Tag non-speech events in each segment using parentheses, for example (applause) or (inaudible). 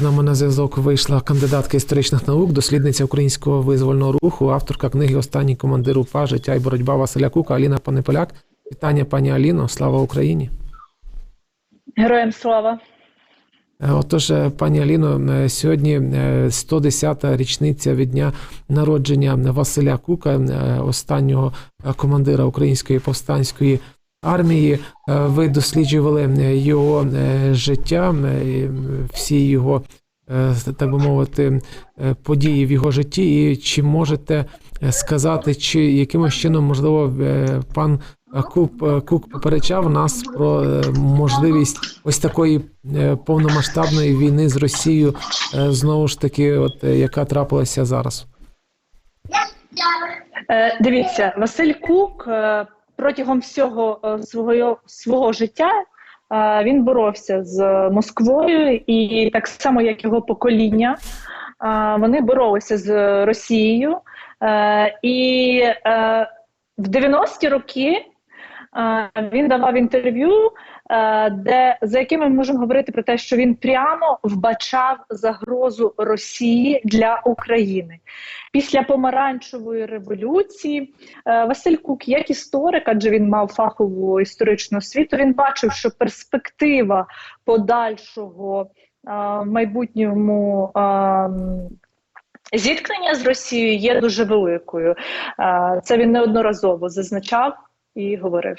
з нами на зв'язок вийшла кандидатка історичних наук, дослідниця українського визвольного руху, авторка книги Останній командир УПА Життя і боротьба Василя Кука Аліна Панеполяк. Вітання, пані Аліно. Слава Україні. Героям слава. Е, Отож, е, пані Аліно, е, сьогодні е, 110-та річниця від дня народження Василя Кука, останнього командира української повстанської армії. Е, Ви досліджували е, його е, життя, всі його, так би мовити, події в його житті. І чи можете сказати, чи якимось чином можливо пан Куп е, Кук попереджав нас про можливість ось такої повномасштабної війни з Росією, знову ж таки, от яка трапилася зараз. Дивіться, Василь Кук протягом всього е, свого, свого життя е, він боровся з Москвою, і так само, як його покоління, е, вони боролися з Росією. І в 90-ті роки він давав інтерв'ю, де за якими ми можемо говорити про те, що він прямо вбачав загрозу Росії для України. Після помаранчевої революції е, Василь Кук, як історик, адже він мав фахову історичну освіту, він бачив, що перспектива подальшого е, майбутньому. е, Зіткнення з Росією є дуже великою. Е, Це він неодноразово зазначав і говорив.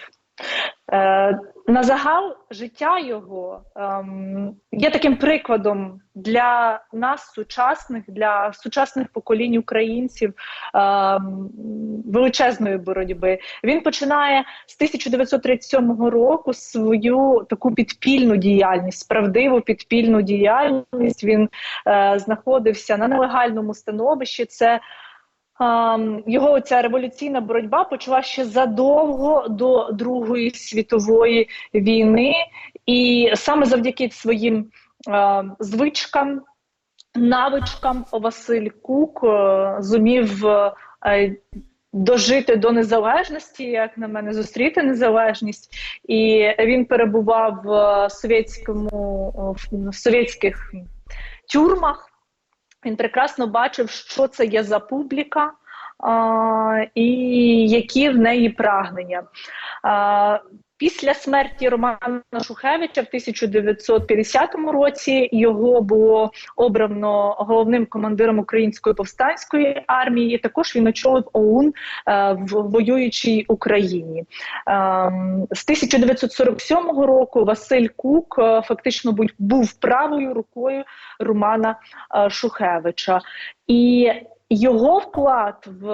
Е, На загал життя його ем, є таким прикладом для нас, сучасних, для сучасних поколінь українців ем, величезної боротьби. Він починає з 1937 року свою таку підпільну діяльність, правдиву підпільну діяльність. Він е, знаходився на нелегальному становищі. Це його ця революційна боротьба почала ще задовго до Другої світової війни, і саме завдяки своїм е, звичкам, навичкам Василь Кук е, зумів е, дожити до незалежності, як на мене, зустріти незалежність, і він перебував в совєтському в совєтських тюрмах. Він прекрасно бачив, що це є за публіка і які в неї прагнення. Після смерті Романа Шухевича в 1950 році його було обрано головним командиром української повстанської армії. Також він очолив ОУН е, в воюючій Україні. Е, з 1947 року Василь Кук е, фактично був, був правою рукою Романа е, Шухевича. І його вклад в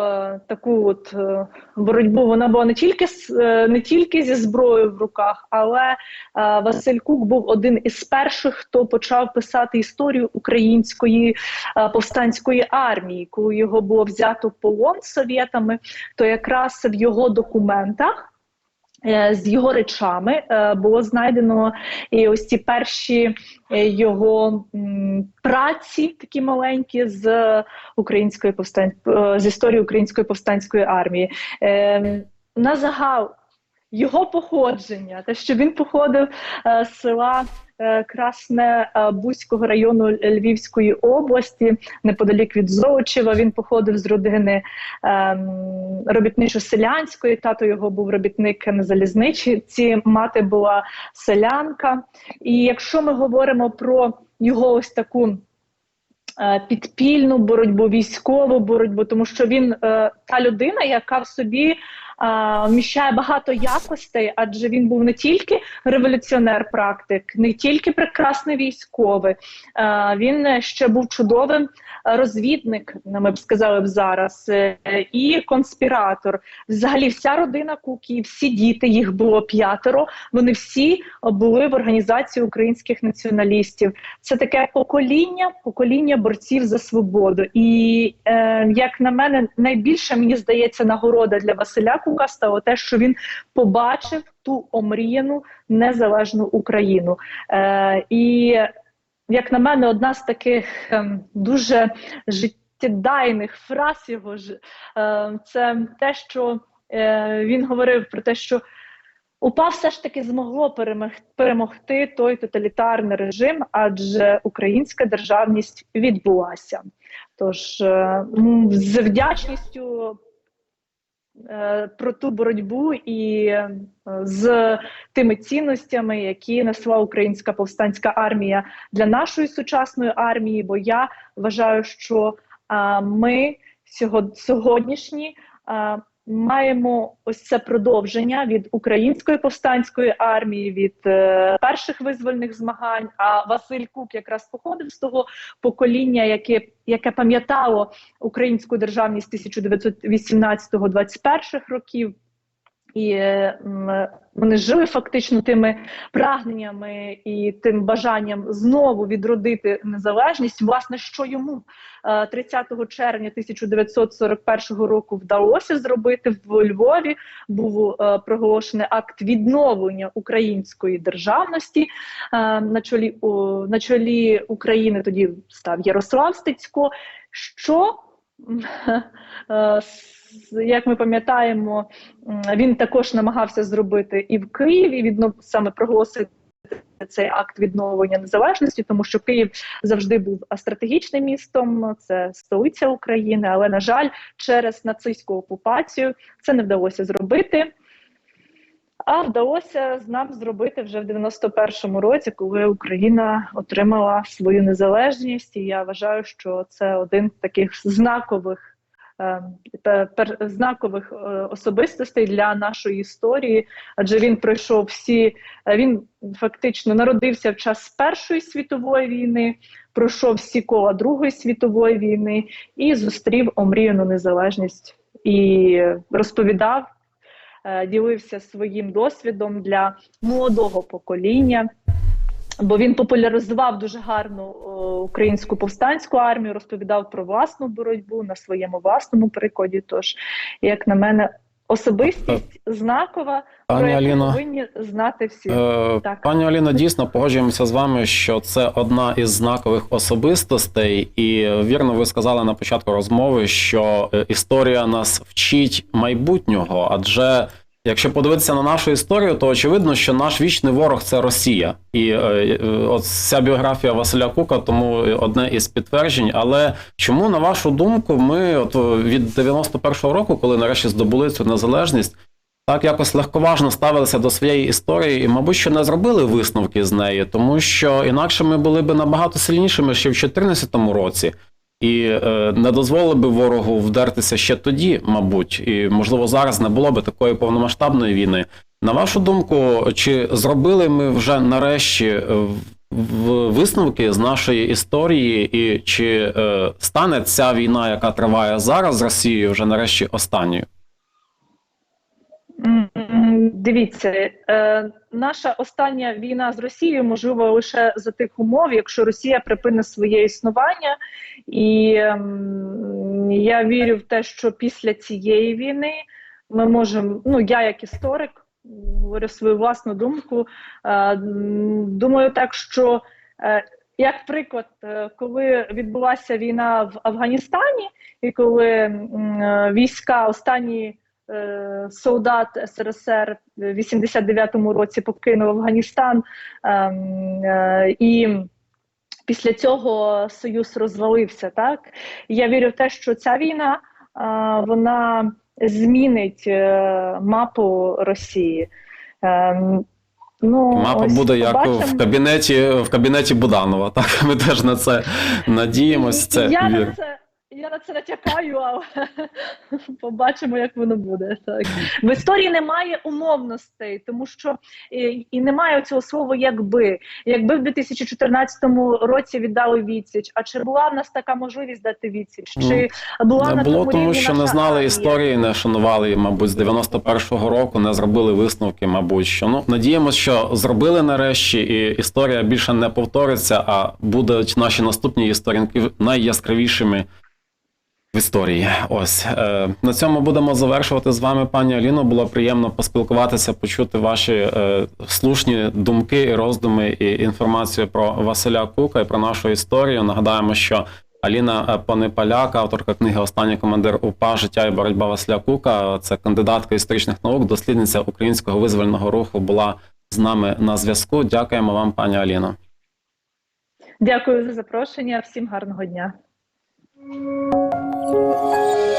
таку от е, боротьбу вона була не тільки е, не тільки зі зброєю в руках, але е, Василь Кук був один із перших, хто почав писати історію української е, повстанської армії. Коли його було взято полон совєтами, то якраз в його документах. Е, З його речами е, було знайдено і ось ці перші е, його праці, такі маленькі, з української повстань е, з історії української повстанської армії. Е, На загал його походження, те, що він походив е, з села е, Красне е, Бузького району Львівської області, неподалік від Золочева. Він походив з родини ем, робітничо-селянської. Тато його був робітник на залізничці, мати була селянка. І якщо ми говоримо про його ось таку підпільну боротьбу, військову боротьбу, тому що він та людина, яка в собі вміщає багато якостей, адже він був не тільки революціонер, практик, не тільки прекрасний військовий, він ще був чудовим розвідник, ми б сказали б зараз, е, і конспіратор. Взагалі, вся родина Куків, всі діти, їх було п'ятеро. Вони всі були в організації українських націоналістів. Це таке покоління, покоління борців за свободу. І е, як на мене, найбільше мені здається нагорода для Василя Кука стало те, що він побачив ту омріяну незалежну Україну. Е, і як на мене, одна з таких ем, дуже життєдайних фраз його ж е, це те, що е, він говорив про те, що УПА все ж таки змогло перемогти той тоталітарний режим, адже українська державність відбулася. Тож е, з вдячністю е, про ту боротьбу і е, з тими цінностями, які несла українська повстанська армія для нашої сучасної армії. Бо я вважаю, що ми сьогоднішні маємо ось це продовження від української повстанської армії, від е, перших визвольних змагань. А Василь Кук якраз походив з того покоління, яке, яке пам'ятало українську державність 1918-21 років. І е, вони жили фактично тими прагненнями і тим бажанням знову відродити незалежність. Власне, що йому е, 30 червня 1941 року вдалося зробити в Львові. Був е, проголошений акт відновлення української державності. Е, На чолі на чолі України тоді став Ярослав Стецько. Що е, як ми пам'ятаємо, він також намагався зробити і в Києві відно саме проголосити цей акт відновлення незалежності, тому що Київ завжди був стратегічним містом, це столиця України. Але на жаль, через нацистську окупацію це не вдалося зробити. А вдалося нам зробити вже в 91-му році, коли Україна отримала свою незалежність. І я вважаю, що це один з таких знакових. е, пер- знакових е, особистостей для нашої історії, адже він пройшов всі, е, він фактично народився в час Першої світової війни, пройшов всі кола Другої світової війни і зустрів омріяну незалежність і розповідав, ділився своїм досвідом для молодого покоління. Бо він популяризував дуже гарну о, українську повстанську армію, розповідав про власну боротьбу на своєму власному прикладі. Тож, як на мене, особистість знакова, про Пані яку Аліно, повинні знати всі. Е, Так. Пані Аліно, дійсно погоджуємося з вами, що це одна із знакових особистостей, і вірно ви сказали на початку розмови, що е, історія нас вчить майбутнього. Адже якщо подивитися на нашу історію, то очевидно, що наш вічний ворог це Росія, і е, е, от ця біографія Василя Кука, тому одне із підтверджень. Але чому, на вашу думку, ми от е, від 91-го року, коли нарешті здобули цю незалежність, так якось легковажно ставилися до своєї історії і, мабуть, що не зробили висновки з неї, тому що інакше ми були б набагато сильнішими ще в 2014 році, і е, не дозволили би ворогу вдертися ще тоді, мабуть, і можливо зараз не було б такої повномасштабної війни. На вашу думку, чи зробили ми вже нарешті е, висновки з нашої історії, і чи е, стане ця війна, яка триває зараз з Росією, вже нарешті останньою? Дивіться, е, наша остання війна з Росією можлива лише за тих умов, якщо Росія припинить своє існування. І ем, я вірю в те, що після цієї війни ми можемо, ну я як історик, говорю свою власну думку. е, думаю, так що. е, як приклад, е, коли відбулася війна в Афганістані, і коли е, війська останні е, солдат СРСР в 89-му році покинув Афганістан, ем, е, і після цього Союз розвалився. Так я вірю в те, що ця війна е, вона змінить е, мапу Росії. Ем, Ну, Мапа ось буде як в кабінеті в кабінеті Буданова. Так (laughs) ми теж на це надіємось. Це я, вір. на це, я на це натякаю, але (laughs) побачимо, як воно буде. Так. В історії немає умовностей, тому що і, і немає цього слова якби. Якби в 2014 році віддали відсіч, а чи була в нас така можливість дати відсіч? Чи була Не на було, тому тому що не знали історії, не шанували, мабуть, з 91-го року, не зробили висновки, мабуть, що ну надіємось, що зробили нарешті, і історія більше не повториться, а будуть наші наступні сторінки найяскравішими історії. Ось е, на цьому будемо завершувати з вами, пані Аліно. Було приємно поспілкуватися, почути ваші е, слушні думки і роздуми і інформацію про Василя Кука і про нашу історію. Нагадаємо, що Аліна Понепаляк, авторка книги Останній командир УПА Життя і боротьба Василя Кука. Це кандидатка історичних наук, дослідниця українського визвольного руху була з нами на зв'язку. Дякуємо вам, пані Аліно. Дякую за запрошення. Всім гарного дня. 啊。